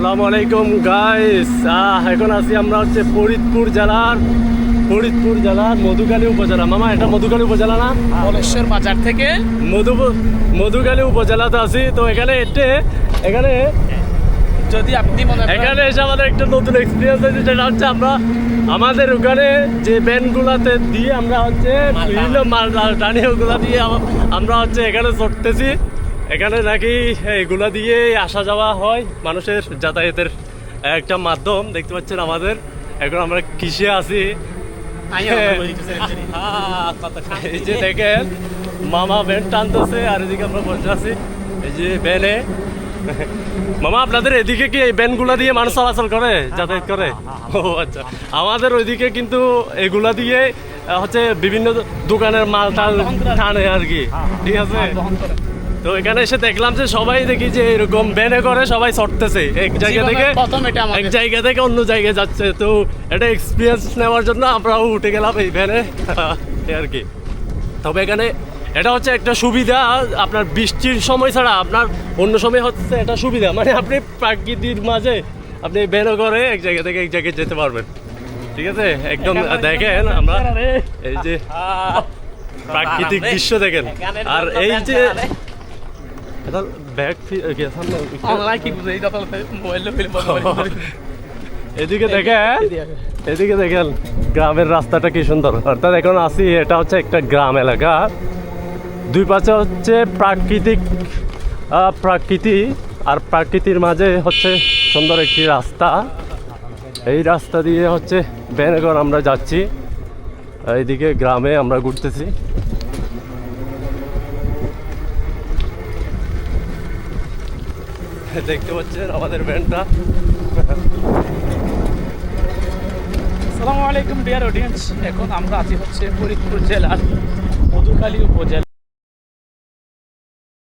আসসালামু আলাইকুম গাইস এখন আছি আমরা হচ্ছে ফরিদপুর জেলার ফরিদপুর জেলার মধুকালী উপজেলা। মামা এটা মধুকালী উপজেলা না? বলেশ্বর বাজার থেকে। মধু মধুকালী উপজেলাতে আছি। তো এখানে এসে এখানে যদি আপনি মনে এখানে এসে আমাদের একটা নতুন এক্সপিরিয়েন্স হয়েছে সেটা হচ্ছে আমরা আমাদের ওখানে যে ব্যান্ডগুলাতে দিয়ে আমরা হচ্ছে বিভিন্ন মাল টানি ওগুলা দিয়ে আমরা হচ্ছে এখানে চড়তেছি। এখানে নাকি এগুলা দিয়ে আসা যাওয়া হয় মানুষের যাতায়াতের একটা মাধ্যম দেখতে পাচ্ছেন আমাদের। এখন আমরা কিসে আছি? কত খান। এই যে দেখেন মামা ব্যান্ড টানতেছে আর এদিকে আমরা বসে আছি। এই যে ব্যানে মামা আপনাদের এদিকে কি এই ব্যানগুলা দিয়ে মানুষ চলাচল করে যাতায়াত করে? ও আচ্ছা আমাদের ওইদিকে কিন্তু এগুলা দিয়ে হচ্ছে বিভিন্ন দোকানের মাল টাল। টানে আর কি। ঠিক আছে। তো এখানে এসে দেখলাম যে সবাই দেখি যে এরকম ব্যানে করে সবাই চড়তেছে এক জায়গা থেকে প্রথম এটা এক জায়গা থেকে অন্য জায়গায় যাচ্ছে। তো এটা এক্সপিরিয়েন্স নেওয়ার জন্য আমরাও উঠে গেলাম এই ভ্যানে আর কি। তবে এখানে এটা হচ্ছে একটা সুবিধা আপনার বৃষ্টির সময় ছাড়া আপনার অন্য সময় হচ্ছে এটা সুবিধা। মানে আপনি প্রাকৃতির মাঝে আপনি ভ্যানও করে এক জায়গা থেকে এক জায়গায় যেতে পারবেন। ঠিক আছে? একদম দেখেন আমরা এই যে প্রাকৃতিক দৃশ্য দেখেন। আর এই যে এটা ব্যাগ এদিকে দেখেন এদিকে দেখেন গ্রামের রাস্তাটা কি সুন্দর। অর্থাৎ এখন আসি এটা হচ্ছে একটা গ্রাম এলাকা। দুই পাশে হচ্ছে প্রাকৃতিক প্রাকৃতি আর প্রাকৃতির মাঝে হচ্ছে সুন্দর একটি রাস্তা। এই রাস্তা দিয়ে হচ্ছে বেনগর আমরা যাচ্ছি। এইদিকে গ্রামে আমরা ঘুরতেছি। দেখতে পাচ্ছেন আমাদের ব্যান্ডটা আসসালামু আলাইকুম ডিয়ার অডিয়েন্স এখন আমরা আছি হচ্ছে ফরিদপুর জেলার মধুকালী উপজেলা